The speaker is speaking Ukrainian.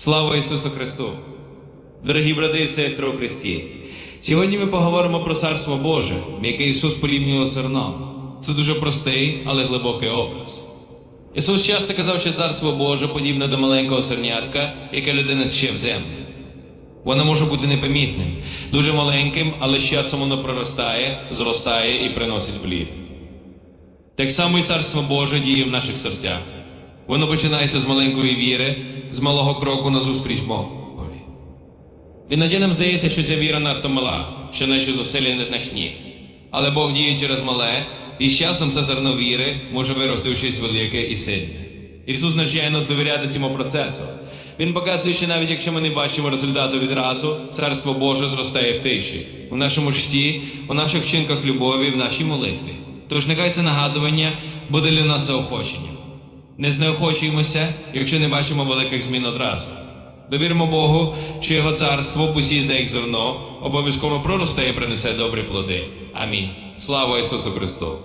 Слава Ісусу Христу! Дорогі брати і сестри у Христі! Сьогодні ми поговоримо про Царство Боже, яке Ісус порівнював з зерном. Це дуже простий, але глибокий образ. Ісус часто казав, що Царство Боже подібне до маленького сернятка, яке людина тче в землю. Воно може бути непомітним, дуже маленьким, але з часом воно проростає, зростає і приносить плід. Так само і Царство Боже діє в наших серцях. Воно починається з маленької віри, з малого кроку назустріч Богові. Іноді нам здається, що ця віра надто мала, що наші зусилля незначні. Але Бог діє через мале, і з часом це зерно віри може вирости у щось велике і сильне. Ісус навчає нас довіряти цьому процесу. Він показує, що навіть якщо ми не бачимо результату відразу, Царство Боже зростає в тиші, у нашому житті, у наших вчинках любові, в нашій молитві. Тож нехай це нагадування буде для нас заохоченням. Не знеохочуємося, якщо не бачимо великих змін одразу. Довіримо Богу, що його царство посізде як зерно, обов'язково проросте і принесе добрі плоди. Амінь. Слава Ісусу Христу!